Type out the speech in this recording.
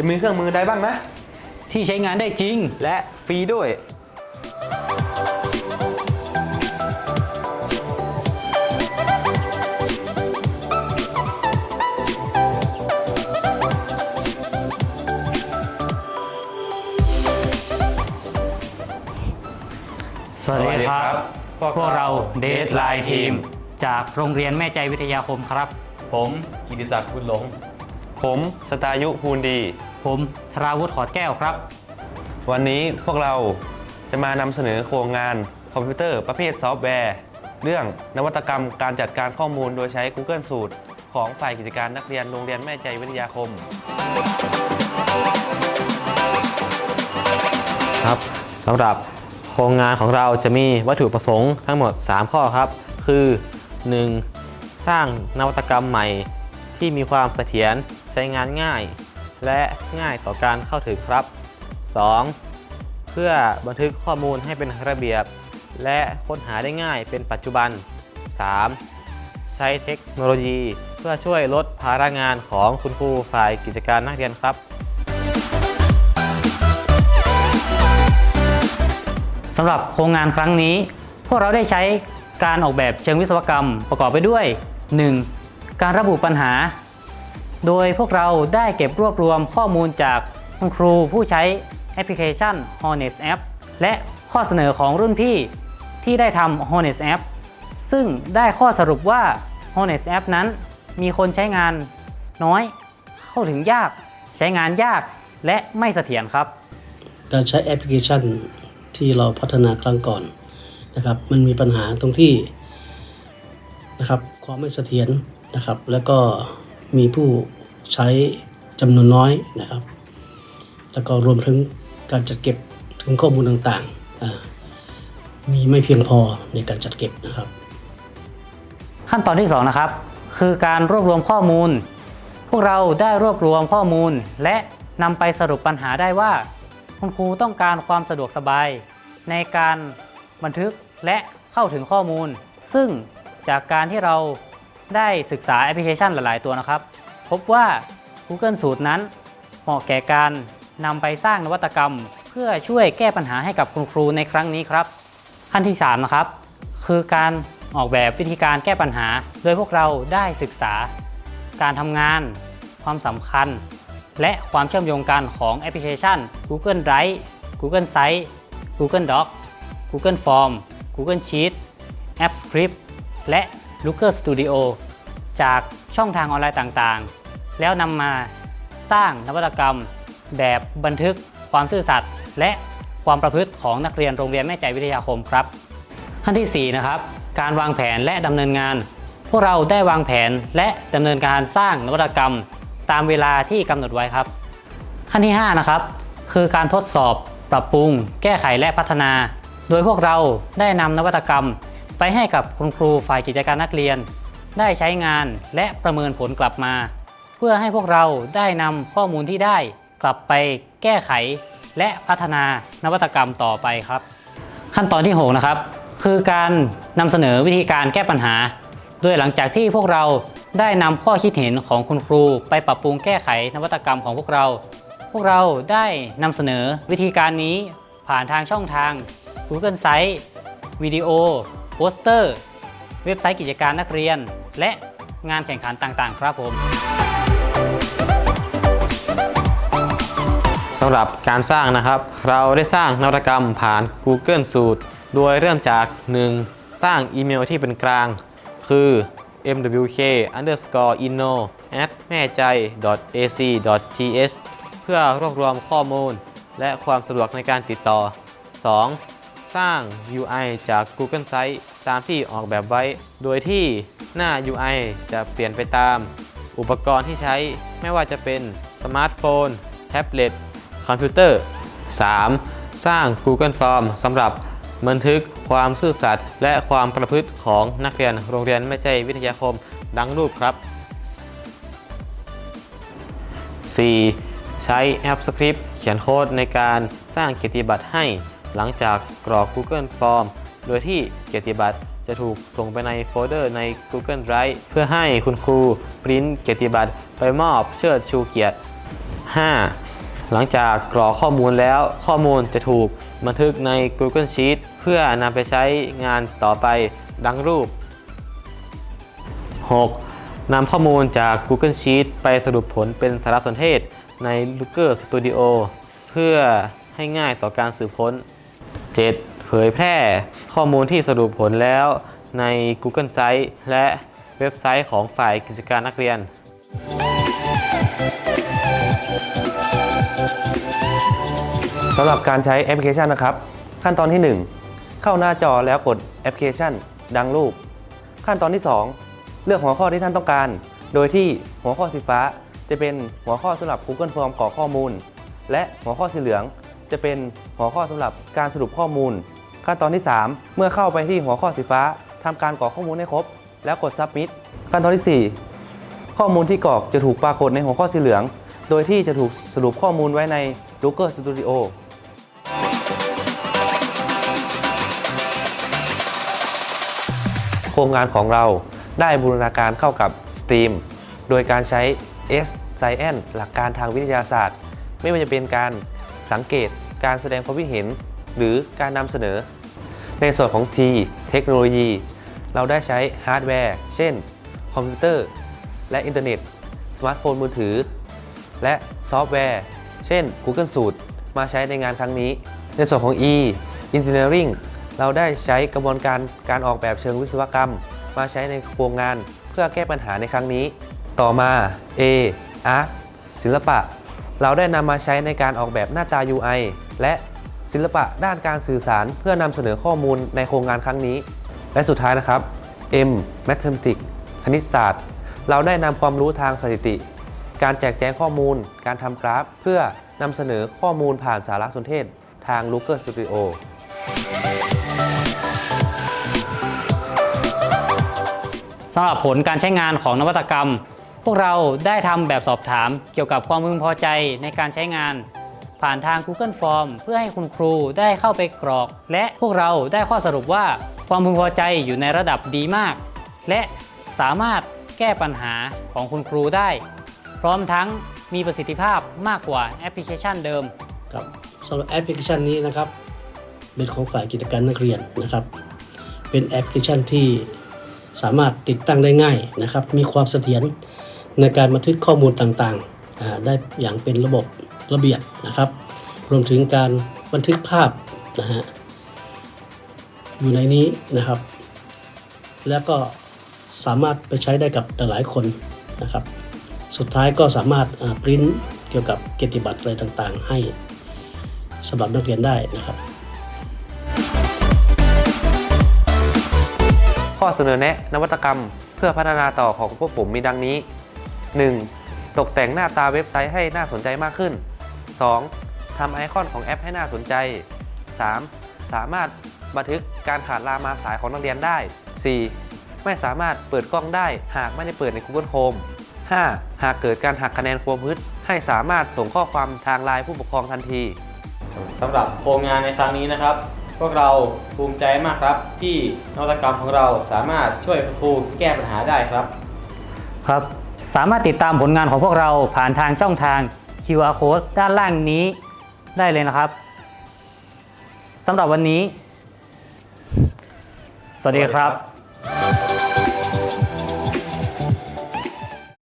จะมีเครื่องมือใดบ้างนะ ที่ใช้งานได้จริงและฟรีด้วย สวัสดีครับ พวกพวกเราเราเดทไลน์ทีม จากโรงเรียนแม่ใจวิทยาคมครับ ผมกิติศักดิ์บุญหลง ผมสตายุภูลดี ผมธราวุฒิขอดแก้วครับ วันนี้พวกเราจะมานำเสนอโครงงานคอมพิวเตอร์ประเภทซอฟต์แวร์ เรื่องนวัตกรรมการจัดการข้อมูลโดยใช้ Google Suite ของฝ่ายกิจการนักเรียนโรงเรียนแม่ใจวิทยาคม ครับสำหรับโครงงานของเราจะมีวัตถุประสงค์ทั้งหมด 3 ข้อครับ คือ 1. สร้างนวัตกรรมใหม่ที่มีความเสถียรใช้งานง่าย และง่ายต่อการเข้าถึงครับ 2. เพื่อบันทึกข้อมูลให้เป็นระเบียบ และค้นหาได้ง่ายเป็นปัจจุบัน 3. ใช้เทคโนโลยี เพื่อช่วยลดภาระงานของคุณครูฝ่ายกิจการนักเรียนครับสำหรับโครงงานครั้งนี้ พวกเราได้ใช้การออกแบบเชิงวิศวกรรมประกอบไปด้วย 1. การระบุปัญหา โดยพวกเราได้เก็บรวบรวมข้อมูลจากคุณครูผู้ใช้แอปพลิเคชัน Honest App และข้อเสนอของรุ่นพี่ที่ได้ทำ Honest App ซึ่งได้ข้อสรุปว่า Honest App นั้นมีคนใช้งานน้อย เข้าถึงยาก ใช้งานยากและไม่เสถียรครับ การใช้แอปพลิเคชันที่เราพัฒนาครั้งก่อนนะครับ มันมีปัญหาตรงที่นะครับความไม่เสถียรนะครับ แล้วก็ มีผู้ใช้จำนวนน้อยนะครับ แล้วก็รวมถึงการจัดเก็บถึงข้อมูลต่างๆ มีไม่เพียงพอในการจัดเก็บนะครับ ขั้นตอนที่ 2 นะครับ คือการรวบรวมข้อมูล พวกเราได้รวบรวมข้อมูล และนำไปสรุปปัญหาได้ว่า คุณครูต้องการความสะดวกสบาย ในการบันทึกและเข้าถึงข้อมูล ซึ่งจากการที่เรา ได้ศึกษาแอปพลิเคชันหลาย ๆ ตัวนะครับ พบว่า Google สูตรนั้น เหมาะแก่การนำไปสร้างนวัตกรรม เพื่อช่วยแก้ปัญหาให้กับคุณครูในครั้งนี้ครับ ขั้นที่ 3 นะครับ คือการออกแบบวิธีการแก้ปัญหา โดยพวกเราได้ศึกษา การทำงาน ความสำคัญ และความเชื่อมโยงกันของแอปพลิเคชัน Google Drive Google Site Google Doc Google Form Google Sheet App Script และ Looker Studio จากช่องทางออนไลน์ต่างๆ แล้วนำมาสร้างนวัตกรรม แบบบันทึกความซื่อสัตย์และความประพฤติของนักเรียนโรงเรียนแม่ใจวิทยาคมครับ ขั้นที่ 4 นะครับ การวางแผนและดำเนินงาน พวกเราได้วางแผนและดำเนินการสร้างนวัตกรรม ตามเวลาที่กำหนดไว้ครับ ขั้นที่ 5 นะครับ คือการทดสอบ ปรับปรุง แก้ไขและพัฒนา โดยพวกเราได้นำนวัตกรรม ไปให้กับคุณครูฝ่ายกิจการนักเรียน ได้ใช้งานและประเมินผลกลับมา เพื่อให้พวกเราได้นำข้อมูลที่ได้ กลับไปแก้ไข และพัฒนานวัตกรรมต่อไปครับ ขั้นตอนที่ 6 นะครับ คือการนำเสนอวิธีการแก้ปัญหา โดยหลังจากที่พวกเราได้นำข้อคิดเห็นของคุณครู ไปปรับปรุงแก้ไขนวัตกรรมของพวกเรา พวกเราได้นำเสนอวิธีการนี้ผ่านทางช่องทาง Google Site วิดีโอ โปสเตอร์ เว็บไซต์กิจการนักเรียน และงานแข่งขันต่างๆ ครับผมสำหรับการสร้างนะครับ เราได้สร้างนวัตกรรมผ่าน Google Suite โดยเริ่มจาก 1. สร้างอีเมลที่เป็นกลาง คือ mwk underscore inno at แม่ใจ ac th เพื่อรวบรวมข้อมูล และความสะดวกในการติดต่อ 2. สร้าง UI จาก Google Site ตามที่ออกแบบไว้ โดยที่หน้า UI จะเปลี่ยนไปตาม อุปกรณ์ที่ใช้ไม่ว่าจะเป็นสมาร์ทโฟน แท็บเล็ต คอมพิวเตอร์ 3. สร้าง Google Form สำหรับบันทึกความซื่อสัตย์และความประพฤติของนักเรียนโรงเรียนแม่ใจวิทยาคมดังรูปครับ 4. ใช้แอปสคริปต์เขียนโค้ดในการสร้างเกียรติบัตรให้ หลังจากกรอก Google Form โดยที่เกียรติบัตรจะถูกส่งไปในโฟลเดอร์ใน Google Drive เพื่อให้คุณครูปริ้นเกียรติบัตรไปมอบเชิดชูเกียรติ 5. หลังจากกรอกข้อมูลแล้วข้อมูลจะถูกบันทึกใน Google Sheet เพื่อนำไปใช้งานต่อไปดังรูป 6. นำข้อมูลจาก Google Sheet ไปสรุปผลเป็นสารสนเทศใน Looker Studio เพื่อให้ง่ายต่อการสืบค้น 7. เผยแพร่ข้อมูลที่สรุปผลแล้วใน Google Site และเว็บไซต์ของฝ่ายกิจการนักเรียน สำหรับการใช้แอปพลิเคชันนะครับ ขั้นตอนที่ 1 เข้าหน้าจอแล้วกดแอปพลิเคชัน ดังรูป ขั้นตอนที่ 2 เลือกหัวข้อที่ท่านต้องการ โดยที่หัวข้อสีฟ้าจะเป็นหัวข้อสำหรับ Google Form กรอกข้อมูล และหัวข้อสีเหลืองจะเป็นหัวข้อสำหรับการสรุปข้อมูล ขั้นตอนที่ 3 เมื่อเข้าไปที่หัวข้อสีฟ้าทำการกรอกข้อมูลให้ครบ แล้วกด Submit ขั้นตอนที่ 4 ข้อมูลที่กรอกจะถูกปรากฏในหัวข้อสีเหลือง โดยที่จะถูกสรุปข้อมูลไว้ใน Looker Studio โครงงานของเราได้บูรณาการเข้ากับ STEAM โดยการใช้ S Science หลักการทางวิทยาศาสตร์ ไม่ว่าจะเป็นการสังเกต การแสดงความคิดเห็น หรือการนำเสนอ ในส่วนของ T เทคโนโลยี เราได้ใช้ฮาร์ดแวร์ เช่น คอมพิวเตอร์ และอินเทอร์เน็ต สมาร์ทโฟนมือถือ และซอฟต์แวร์ เช่น Google Suite มาใช้ในงานครั้งนี้ ในส่วนของ E Engineering เราได้ใช้กระบวนการการออกแบบเชิงวิศวกรรม มาใช้ในโครงงานเพื่อแก้ปัญหาในครั้งนี้ ต่อมา A Art ศิลปะ เราได้นำมาใช้ในการออกแบบหน้าตา UI และ ศิลปะด้านการสื่อสารเพื่อนำเสนอข้อมูลในโครงงานครั้งนี้ และสุดท้ายนะครับ M Mathematics คณิตศาสตร์ เราได้นำความรู้ทางสถิติ การแจกแจงข้อมูล การทำกราฟ เพื่อนำเสนอข้อมูลผ่านสารสนเทศทาง Looker Studio สำหรับผลการใช้งานของนวัตกรรม พวกเราได้ทำแบบสอบถามเกี่ยวกับความพึงพอใจในการใช้งาน ผ่านทาง Google Form เพื่อให้คุณครูได้เข้าไปกรอก และพวกเราได้ข้อสรุปว่าความพึงพอใจอยู่ในระดับดีมาก และสามารถแก้ปัญหาของคุณครูได้ พร้อมทั้งมีประสิทธิภาพมากกว่าแอปพลิเคชันเดิมครับสำหรับแอปพลิเคชันนี้นะครับ เป็นของฝ่ายกิจการนักเรียนนะครับ เป็นแอปพลิเคชันที่สามารถติดตั้งได้ง่ายนะครับ มีความเสถียรในการบันทึกข้อมูลต่างๆ ได้อย่างเป็นระบบ ระเบียบนะครับ รวมถึงการบันทึกภาพนะฮะอยู่ในนี้นะครับ แล้วก็สามารถไปใช้ได้กับหลายคนนะครับ สุดท้ายก็สามารถปริ้นเกี่ยวกับเกียรติบัตรอะไรต่างๆ ให้สำหรับนักเรียนได้นะครับ ข้อเสนอแนะนวัตกรรมเพื่อพัฒนาต่อของพวกผมมีดังนี้ 1. ตกแต่งหน้าตาเว็บไซต์ให้น่าสนใจมากขึ้น 2. ทำไอคอนของแอปให้น่าสนใจ 3. สามารถบันทึกการขาดลามาสายของนักเรียนได้ 4. ไม่สามารถเปิดกล้องได้หากไม่ได้เปิดใน Google Chrome 5. หากเกิดการหักคะแนนความพืชให้สามารถส่งข้อความทางไลน์ผู้ปกครองทันทีสำหรับโครงงานในครั้งนี้นะครับ พวกเราภูมิใจมากครับ ที่นวัตกรรมของเราสามารถช่วยคุณครูแก้ปัญหาได้ครับ ครับ สามารถติดตามผลงานของพวกเราผ่านทางช่องทาง QR code ด้านล่างนี้ได้เลยนะครับสำหรับวันนี้ สวัสดีครับ